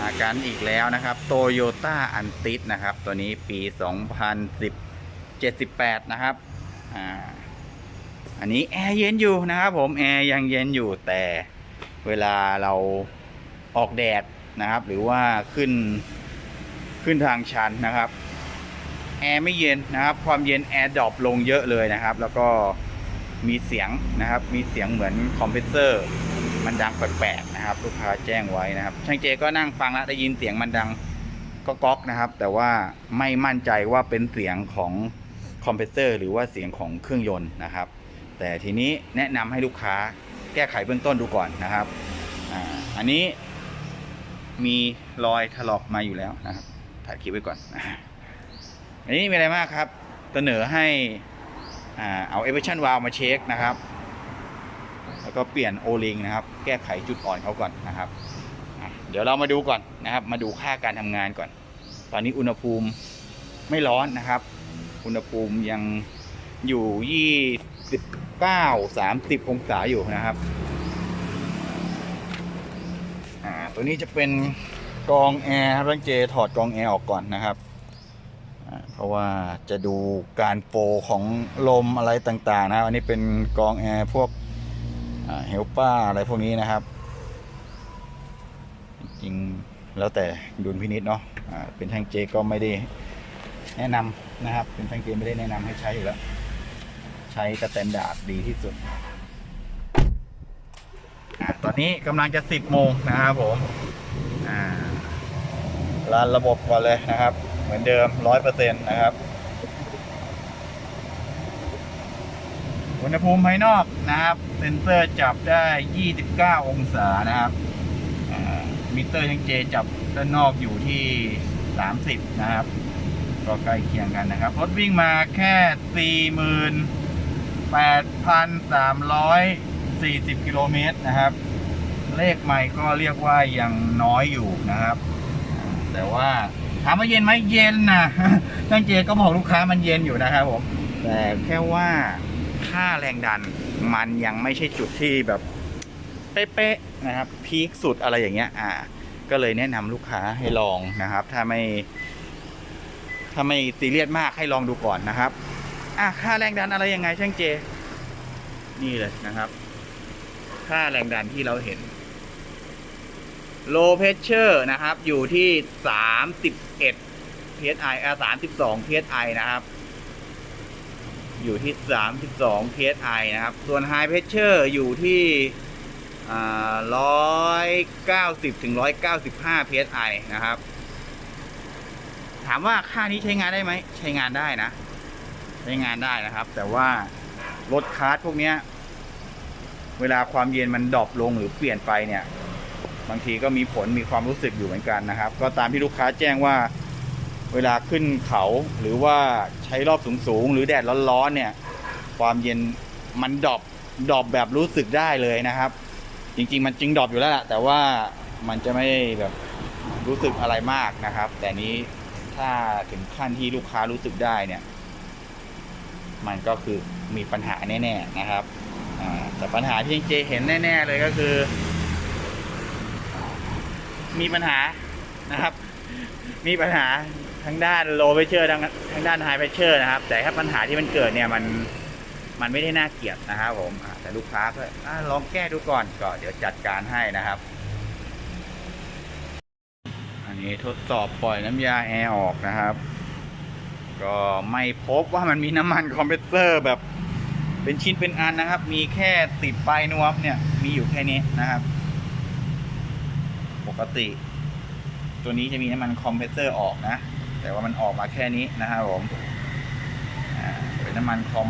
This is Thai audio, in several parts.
มากันอีกแล้วนะครับโตโยต้าอันติสนะครับ ตัวนี้ปี 2078 นะครับอ่าอันนี้แอร์เย็นอยู่นะครับผมแอร์ยังเย็นอยู่แต่เวลาเราออกแดดนะครับ หรือว่าขึ้นขึ้นทางชันนะครับแอร์ไม่เย็นนะครับ ความเย็นแอร์ดรอปลงเยอะเลยนะครับ แล้วก็มีเสียงนะครับ มีเสียงเหมือนคอมเพรสเซอร์ มันดังแปลกๆนะครับ ลูกค้าแจ้งไว้นะครับ ช่างเจก็นั่งฟังแล้วได้ยินเสียงมันดังก็ก๊อกนะครับ แต่ว่าไม่มั่นใจว่าเป็นเสียงของคอมเพรสเซอร์หรือว่าเสียงของเครื่องยนต์นะครับ แต่ทีนี้แนะนำให้ลูกค้าแก้ไขเบื้องต้นดูก่อนนะครับออันนี้มีรอยถลอกมาอยู่แล้วนะครับ ถ่ายคลิปไว้ก่อน อันนี้มีอะไรมากครับ เสนอให้เอาเอเวอร์ชันวาลมาเช็คนะครับ แล้วก็เปลี่ยนโอลิงนะครับ แก้ไขจุดอ่อนเขาก่อนนะครับ เดี๋ยวเรามาดูก่อนนะครับ มาดูค่าการทำงานก่อน ตอนนี้อุณหภูมิไม่ร้อนนะครับ อุณหภูมิยังอยู่ยี่สิบเก้าสามสิบองศาอยู่นะครับ อ่า ตัวนี้จะเป็นกองแอร์ครับท่านเจถอดกองแอร์ออกก่อนนะครับเพราะว่าจะดูการโฟลของลมอะไรต่างๆ นะครับอันนี้เป็นกองแอร์พวก เฮลป้าอะไรพวกนี้นะครับ จริงๆแล้วแต่ดุลพินิษเนาะอ่าเป็นทางเจก็ไม่ได้แนะนำนะครับ เป็นทางเจไม่ได้แนะนำให้ใช้อยู่แล้ว ใช้สแตนดาร์ดดีที่สุดอตอนนี้กำลังจะ 10 โมงนะครับผมอ่ารันระบบก่อนเลยนะครับ เหมือนเดิมร้อยเปอร์เซ็นต์นะครับ อุณหภูมิภายนอกนะครับ เซนเซอร์จับได้ 29 องศานะครับมิเตอร์ช่างเจจับด้านนอกอยู่ที่ 30 นะครับ ก็ใกล้เคียงกันนะครับ รถวิ่งมาแค่ 48,340 กิโลเมตรนะครับ เลขใหม่ก็เรียกว่ายังน้อยอยู่นะครับ แต่ว่าถามว่าเย็นไหมเย็นนะช่างเจก็บอกลูกค้ามันเย็นอยู่นะครับผม แต่แค่ว่า ค่าแรงดันมันยังไม่ใช่จุดที่แบบเป๊ะๆนะครับ พีคสุดอะไรอย่างเงี้ย อ่า ก็เลยแนะนำลูกค้าให้ลองนะครับ ถ้าไม่ ถ้าไม่ซีเรียสมากให้ลองดูก่อนนะครับ อะค่าแรงดันอะไรยังไงช่างเจ นี่เลยนะครับ ค่าแรงดันที่เราเห็น low pressure นะครับ อยู่ที่ 31 psi อ่า32 psi นะครับ อยู่ที่ 32 psi นะครับ ส่วน high pressure อยู่ที่อ่า190ถึง195 psi นะครับ ถามว่าค่านี้ใช้งานได้ไหม ใช้งานได้นะ ใช้งานได้นะครับ แต่ว่ารถคาร์ทพวกนี้เวลาความเย็นมันดรอปลงหรือเปลี่ยนไปเนี่ย บางทีก็มีผลมีความรู้สึกอยู่เหมือนกันนะครับ ก็ตามที่ลูกค้าแจ้งว่า เวลาขึ้นเขาหรือว่าใช้รอบสูงๆ หรือแดดร้อนๆเนี่ย ความเย็นมันดรอปดรอปแบบรู้สึกได้เลยนะครับ จริงๆ มันจริงดรอปอยู่แล้วแหละแต่ว่ามันจะไม่แบบรู้สึกอะไรมากนะครับ แต่นี้ถ้าถึงขั้นที่ลูกค้ารู้สึกได้เนี่ย มันก็คือมีปัญหาแน่ๆนะครับแต่ปัญหาที่เจเห็นแน่ ๆ เลยก็คือ มีปัญหานะครับ มีปัญหา ทั้งด้าน low pressure ทั้งทั้งด้าน high pressure นะครับ แต่ถ้าปัญหาที่มันเกิดเนี่ยมันมันไม่ได้น่าเกลียดนะครับผมแต่ลูกค้าก็ลองแก้ดูก่อนก็เดี๋ยวจัดการให้นะครับ อันนี้ทดสอบปล่อยน้ำยาแอร์ออกนะครับ ก็ไม่พบว่ามันมีน้ำมันคอมเพรสเซอร์แบบเป็นชิ้นเป็นอันนะครับ มีแค่ติดปลายนวมเนี่ย มีอยู่แค่นี้นะครับ ปกติ ตัวนี้จะมีน้ำมันคอมเพรสเซอร์ออกนะ แต่ว่ามันออกมาแค่นี้นะครับผมเป็นน้ำมันคอม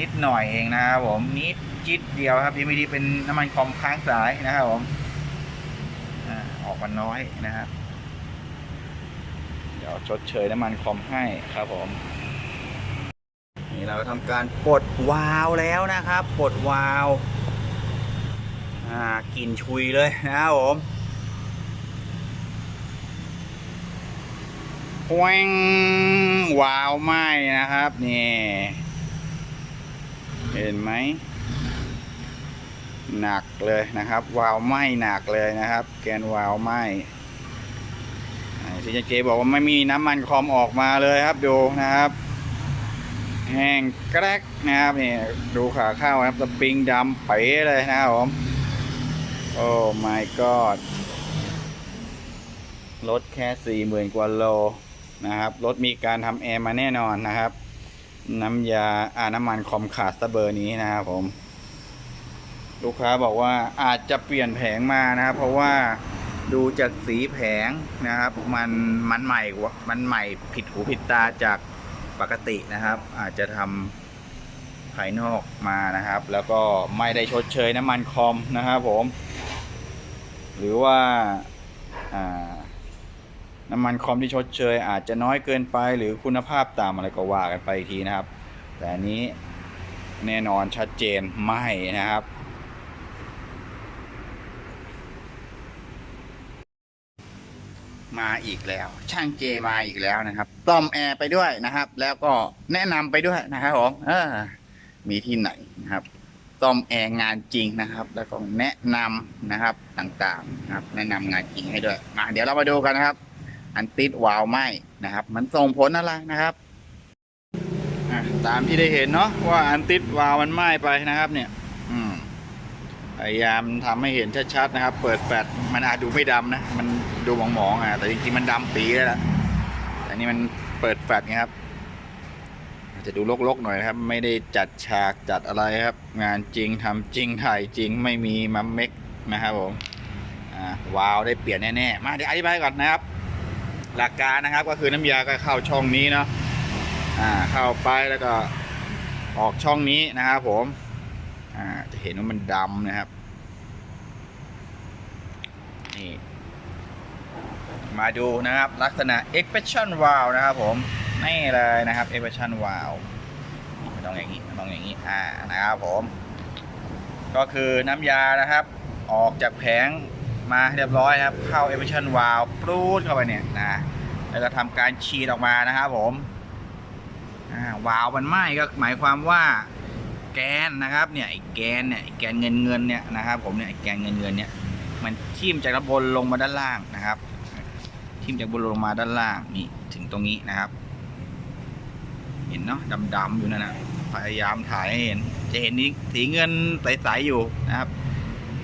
นิดหน่อยเองนะครับผมนิดจิตเดียวครับยังไม่ดีเป็นน้ำมันคอมค้างสายนะครับผมออกมาน้อยนะครับ เดี๋ยวชดเชยน้ำมันคอมให้ครับผมนี่เราทำการปลดวาล์วแล้วนะครับปลดวาล์วอ่ากลิ่นชุยเลยนะครับผม แวงวาวไหม้นะครับนี่เห็นไหมหนักเลยนะครับ วาวไหม้หนักเลยนะครับ แกนวาวไหม้ที่ช่างเจบอกว่าไม่มีน้ำมันคอมออกมาเลยครับดูนะครับ แห้งแกรกนะครับนี่ดูขาเข้านะครับสปริงดำเป๋เลยนะครับผมโอ้ my god รถแค่สี่หมื่นกว่าโล นะครับ รถมีการทำแอร์มาแน่นอนนะครับ น้ำยาอ่าน้ำมันคอมขาดซะเบอร์นี้นะครับผม ลูกค้าบอกว่าอาจจะเปลี่ยนแผงมานะครับ เพราะว่าดูจากสีแผงนะครับ มันมันใหม่ว่ามันใหม่ผิดหูผิดตาจากปกตินะครับ อาจจะทำภายนอกมานะครับ แล้วก็ไม่ได้ชดเชยน้ำมันคอมนะครับผม หรือว่าอ่า น้ำมันคอมที่ชดเชย อาจจะน้อยเกินไปหรือคุณภาพต่ำอะไรก็ว่ากันไปอีกทีนะครับ แต่อันนี้แน่นอนชัดเจนไม่นะครับ มาอีกแล้ว ช่างเจมาอีกแล้วนะครับต้อมแอร์ไปด้วยนะครับ แล้วก็แนะนำไปด้วยนะครับผมเออมีที่ไหนนะครับต้อมแอร์งานจริงนะครับ แล้วก็แนะนำนะครับต่างๆนะครับ แนะนำงานจริงให้ด้วยมาเดี๋ยวเรามาดูกันนะครับ อันติดวาล์วไหมนะครับ มันส่งผลอะไรนะครับตามที่ได้เห็นเนาะว่าอันติดวาล์วมันไหม้ไปนะครับเนี่ย อืมพยายามทำให้เห็นชัดๆนะครับ เปิดแฟลชมันอาจดูไม่ดำนะ มันดูหมองๆอะแต่จริงๆมันดำปีแล้วล่ะแต่นี่มันเปิดแฟลชไงครับอาจจะดูรกๆหน่อยนะครับ ไม่ได้จัดฉากจัดอะไรครับ งานจริงทำจริงถ่ายจริงไม่มีมัมเม็กนะครับผมวาวได้เปลี่ยนแน่ๆ มาเดี๋ยวอธิบายก่อนนะครับ หลักการนะครับก็คือน้ำยาก็เข้าช่องนี้เนาะอ่าเข้าไปแล้วก็ออกช่องนี้นะครับผมอ่าจะเห็นว่ามันดำนะครับนี่มาดูนะครับลักษณะ expression valve นะครับผมนี่เลยนะครับ expression valve ต้องอย่างนี้มันต้องอย่างนี้อ่านะครับผม ก็คือน้ำยานะครับ ออกจากแผง มาเรียบร้อยครับ เข้า expression valve ปรูดเข้าไปเนี่ยนะแล้วก็ทำการฉีดออกมานะครับผมวาล์วมันไหม้ก็หมายความว่าแกนนะครับเนี่ยไอ้แกนเนี่ยไอ้แกนเงินเงินเนี่ยนะครับ ผมเนี่ยไอ้แกนเงินเงินเนี่ยมันทิ่มจากด้านบนลงมาด้านล่างนะครับ ทิ่มจากบนลงมาด้านล่างนี่ถึงตรงนี้นะครับ เห็นเนาะดำๆอยู่นั่นนะพยายามถ่ายให้เห็น จะเห็นนี้สีเงินใสๆอยู่นะครับ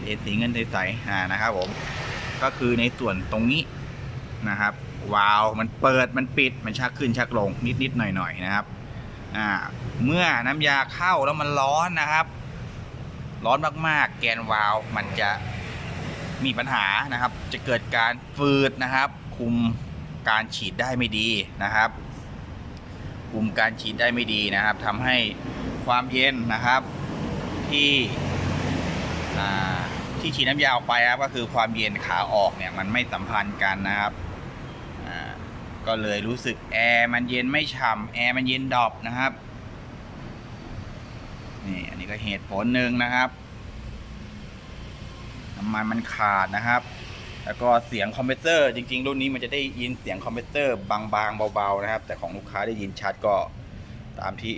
เห็นสีเงินใสๆอ่านะครับผมก็คือในส่วนตรงนี้นะครับวาล์วมันเปิดมันปิดมันชักขึ้นชักลงนิดๆหน่อยๆนะครับอ่าเมื่อน้ำยาเข้าแล้วมันร้อนนะครับ ร้อนมากๆ แกนวาล์วมันจะมีปัญหานะครับ จะเกิดการฟืดนะครับ คุมการฉีดได้ไม่ดีนะครับ คุมการฉีดได้ไม่ดีนะครับทำให้ความเย็นนะครับที่อ่า ที่ฉีดน้ำยาออกไปครับก็คือความเย็นขาออกเนี่ยมันไม่สัมพันธ์กันนะครับก็เลยรู้สึกแอร์มันเย็นไม่ฉ่ำแอร์มันเย็นดอปนะครับนี่อันนี้ก็เหตุผลหนึ่งนะครับน้ำมันมันขาดนะครับ แล้วก็เสียงคอมเพรสเซอร์จริง ๆ รุ่นนี้มันจะได้ยินเสียงคอมเพรสเซอร์บางๆเบาๆนะครับ แต่ของลูกค้าได้ยินชัดก็ตามที่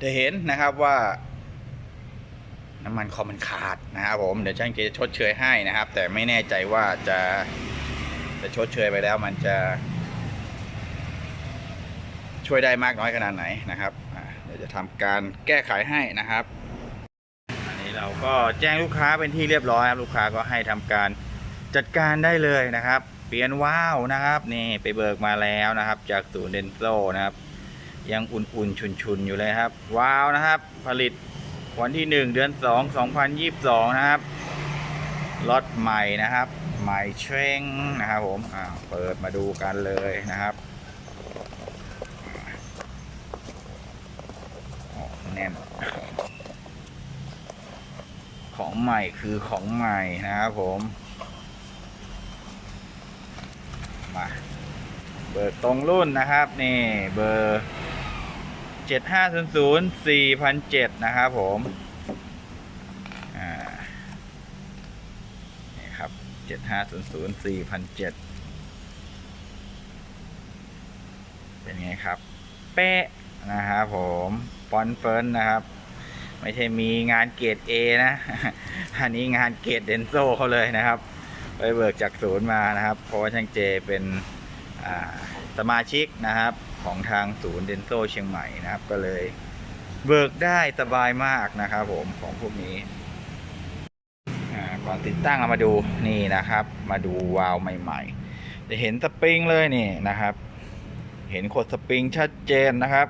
ได้เห็นนะครับว่า น้ำมันคอมันขาดนะครับผมเดี๋ยวช่างเกจะชดเชยให้นะครับ แต่ไม่แน่ใจว่าจะจะชดเชยไปแล้วมันจะ ช่วยได้มากน้อยขนาดไหนนะครับเดี๋ยวจะทำการแก้ไขให้นะครับอันนี้เราก็แจ้งลูกค้าเป็นที่เรียบร้อยครับลูกค้าก็ให้ทำการจัดการได้เลยนะครับ เปลี่ยนว้าวนะครับนี่ไปเบิกมาแล้วนะครับ จากศูนย์เดนโซนะครับ ยังอุ่นๆ ชุนๆ อยู่เลยครับว้าวนะครับ ผลิต วันที่1เดือน2 2022นะครับล็อตใหม่นะครับ ใหม่เชงนะครับผมอ่าเปิดมาดูกันเลยนะครับแน่นของใหม่คือของใหม่นะครับผมมาเบอร์ตรงรุ่นนะครับ นี่เบอร์ เจ็ดห้าศูนย์ศูนย์สี่พันเจ็ดนะครับผมนี่ครับเจ็ดห้าศูนย์ศูนย์สี่พันเจ็ดเป็นไงครับ เป๊ะนะครับผมฟอนเฟิร์นนะครับ ไม่ใช่มีงานเกรด A นะ อันนี้งานเกรดเดนโซเขาเลยนะครับ ไปเบิกจากศูนย์มานะครับ เพราะว่าช่างเจเป็นสมาชิกนะครับ ของทางศูนย์เดนโซเชียงใหม่นะครับ ก็เลยเบิกได้สบายมากนะครับผมของพวกนี้อ่าก่อนติดตั้งเรามาดูนี่นะครับ มาดูวาล์วใหม่ ๆ จะเห็นสปริงเลยนี่นะครับ เห็นขดสปริงชัดเจนนะครับ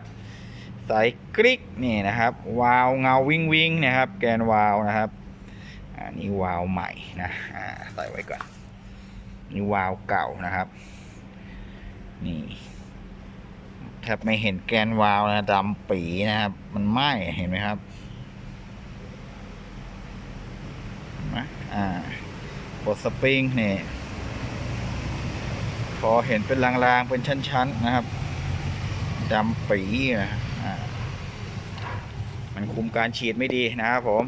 ใสกริกนี่นะครับ วาล์วเงาวิ่งวิงนะครับ แกนวาล์วนะครับอันนี้วาล์วใหม่นะใส่ไว้ก่อนนี่วาล์วเก่านะครับ นี่ แทบไม่เห็นแกนวาล์วนะดำปีนะครับ มันไหม้เห็นไหมครับนไหมอ่ากดสปริงนี่พอเห็นเป็นลางๆเป็นชั้น ๆ นะครับดำปีนะอ่ามันคุมการฉีดไม่ดีนะครับผม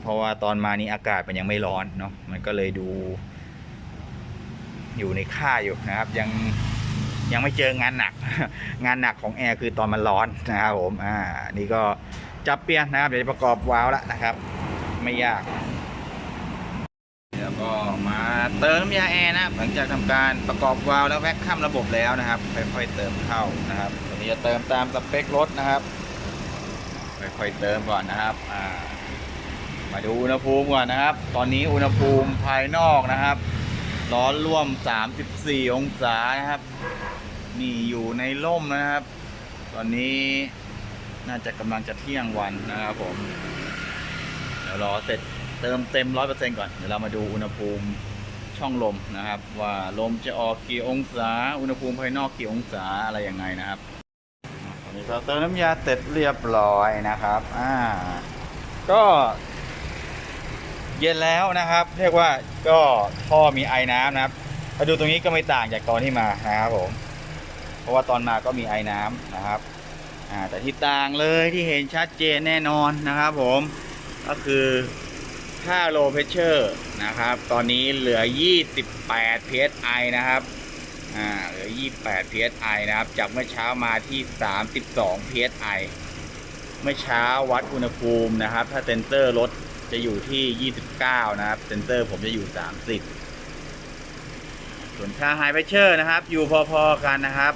เพราะว่าตอนมานี้อากาศมันยังไม่ร้อนเนาะมันก็เลยดู อยู่ในค่าอยู่นะครับยัง ยังไม่เจองานหนัก งานหนักของแอร์คือตอนมันร้อนนะครับผมอ่านี่ก็จับเปียนนะครับเดี๋ยวจะประกอบวาล์วแล้วนะครับ ไม่ยากแล้วก็มาเติมน้ำยาแอร์นะหลังจากทำการประกอบวาล์วแล้วแว็กข้ามระบบแล้วนะครับค่อยๆเติมเข้านะครับตัวนี้จะเติมตามสเปครถนะครับค่อยๆเติมก่อนนะครับอ่ามาดูอุณหภูมิก่อนนะครับ ตอนนี้อุณหภูมิภายนอกนะครับ ร้อนร่วม 34 องศานะครับ นี่อยู่ในร่มนะครับ ตอนนี้น่าจะกำลังจะเที่ยงวันนะครับผม เดี๋ยวรอเสร็จเติมเต็มร้อยเปอร์เซ็นก่อน เดี๋ยวเรามาดูอุณหภูมิช่องลมนะครับ ว่าลมจะออกกี่องศา อุณหภูมิภายนอกกี่องศาอะไรยังไงนะครับตอนนี้เราเติมน้ำยาเสร็จเรียบร้อยนะครับ อ่า ก็เย็นแล้วนะครับ เรียกว่าก็ท่อมีไอ้น้ำนะครับมาดูตรงนี้ก็ไม่ต่างจากตอนที่มานะครับผม เพราะว่าตอนมาก็มีไอ้น้ำนะครับอ่าแต่ที่ต่างเลยที่เห็นชัดเจนแน่นอนนะครับผมก็คือค่า low pressure นะครับ ตอนนี้เหลือ 28 psi นะครับอ่าเหลือ 28 psi นะครับ จากเมื่อเช้ามาที่ 32 psi เมื่อเช้าวัดอุณหภูมินะครับ ถ้าเซนเซอร์รถจะอยู่ที่ 29 นะครับ เซนเซอร์ผมจะอยู่ 30 ส่วนค่า high pressure นะครับ อยู่พอๆกันนะครับ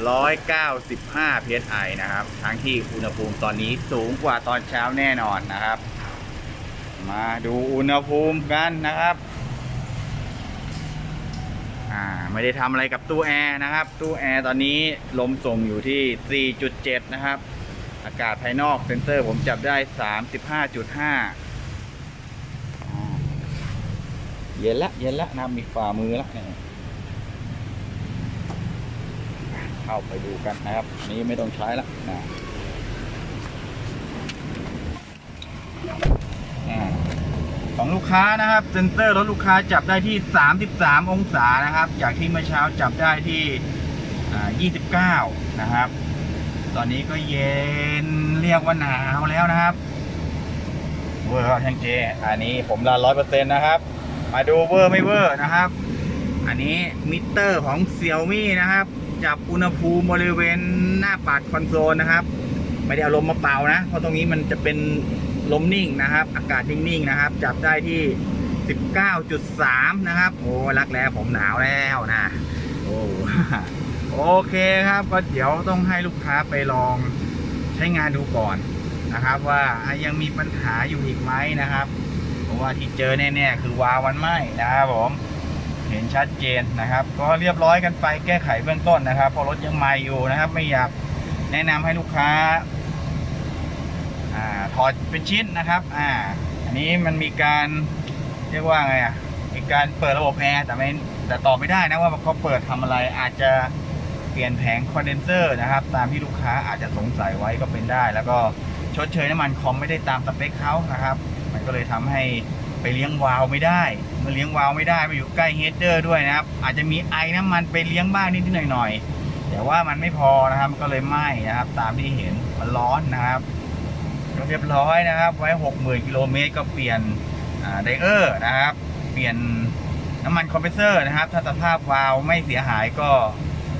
195 psi นะครับ ทั้งที่อุณหภูมิตอนนี้สูงกว่าตอนเช้าแน่นอนนะครับ มาดูอุณหภูมิกันนะครับ อ่า ไม่ได้ทำอะไรกับตู้แอร์นะครับ ตู้แอร์ตอนนี้ลมส่งอยู่ที่ 4.7 นะครับ อากาศภายนอกเซนเซอร์ผมจับได้ 35.5อ่าเย็นละเย็นละนะมีฝ่ามือละ เข้าไปดูกันนะครับ นี้ไม่ต้องใช้ละนะของลูกค้านะครับ เซนเซอร์รถลูกค้าจับได้ที่ 33 องศานะครับ จากที่เมื่อเช้าจับได้ที่ 29 นะครับ ตอนนี้ก็เย็นเรียกว่าหนาวแล้วนะครับเวอร์ครับช่างเจ อันนี้ผมรันร้อยเปอร์เซ็นต์นะครับ มาดูเวอร์ไม่เวอร์นะครับ อันนี้มิเตอร์ของเซี่ยมี่นะครับ จับอุณหภูมิบริเวณหน้าปัดคอนโซลนะครับ ไม่ได้เอาลมมาเป่านะ เพราะตรงนี้มันจะเป็นลมนิ่งนะครับ อากาศนิ่งๆนะครับ จับได้ที่ 19.3 นะครับ โอ้รักแร้ผมหนาวแล้วนะโอ้โอเคครับก็เดี๋ยวต้องให้ลูกค้าไปลองใช้งานดูก่อนนะครับ ว่ายังมีปัญหาอยู่อีกไหมนะครับเพราะว่าที่เจอแน่ๆคือวาวันไหม้นะครับผม เห็นชัดเจนนะครับ ก็เรียบร้อยกันไปแก้ไขเบื้องต้นนะครับเพราะรถยังใหม่อยู่นะครับ ไม่อยากแนะนำให้ลูกค้าอถอดเป็นชิ้นนะครับอ่าอันนี้มันมีการเรียกว่าไงอะมีการเปิดระบบแอร์แต่ไม่แต่ตอบไม่ได้นะว่าเขาเปิดทำอะไรอาจจะเปลี่ยนแผงคอนเดนเซอร์นะครับ ตามที่ลูกค้าอาจจะสงสัยไว้ก็เป็นได้ แล้วก็ชดเชยน้ำมันคอมไม่ได้ตามสเปคเขานะครับ มันก็เลยทำให้ ไปเลี้ยงวาล์วไม่ได้เมื่อเลี้ยงวาล์วไม่ได้มาอยู่ใกล้เฮดเดอร์ด้วยนะครับ อาจจะมีไอน้ำมันไปเลี้ยงบ้างนิดๆหน่อยๆแต่ว่ามันไม่พอนะครับก็เลยไหม้นะครับ ตามที่เห็นมันร้อนนะครับเรียบร้อยนะครับ ไว้60,000กิโลเมตรก็เปลี่ยนไดเออร์นะครับ เปลี่ยนน้ำมันคอมเพรสเซอร์นะครับ ถ้าสภาพวาล์วไม่เสียหายก็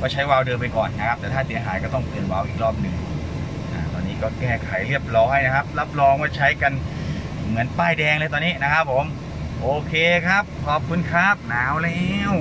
ก็ใช้วาล์วเดิมไปก่อนนะครับ แต่ถ้าเสียหายก็ต้องเปลี่ยนวาล์วอีกรอบหนึ่งอตอนนี้ก็แก้ไขเรียบร้อยนะครับ รับรองว่าใช้กัน เหมือนป้ายแดงเลยตอนนี้นะครับผม โอเคครับ ขอบคุณครับ หนาวแล้ว